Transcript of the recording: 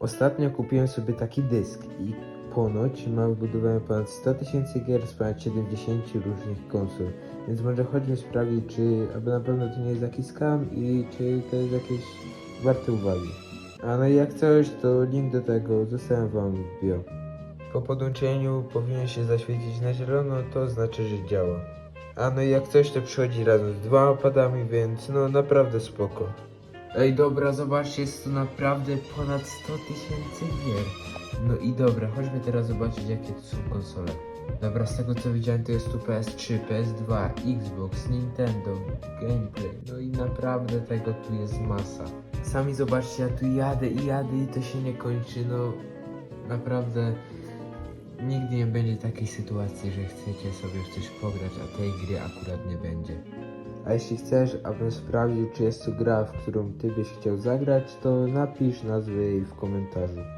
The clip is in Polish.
Ostatnio kupiłem sobie taki dysk i ponoć ma wbudowane ponad 100 tysięcy gier z ponad 70 różnych konsol. Więc może chodźmy sprawdzić, czy aby na pewno to nie jest jakiś scam i czy to jest jakieś warte uwagi. A no i jak coś, to link do tego zostawiam wam w bio. Po podłączeniu powinien się zaświecić na zielono, to znaczy, że działa. A no i jak coś, to przychodzi razem z dwoma padami, więc no naprawdę spoko. Ej, dobra, zobaczcie, jest tu naprawdę ponad 100 tysięcy gier. No i dobra, chodźmy teraz zobaczyć, jakie tu są konsole. Dobra, z tego co widziałem, to jest tu PS3, PS2, Xbox, Nintendo, Gameplay. No i naprawdę tego tu jest masa. Sami zobaczcie, ja tu jadę i jadę i to się nie kończy, no naprawdę nigdy nie będzie takiej sytuacji, że chcecie sobie w coś pograć, a tej gry akurat nie będzie. A jeśli chcesz, abym sprawdził, czy jest to gra, w którą ty byś chciał zagrać, to napisz nazwę jej w komentarzu.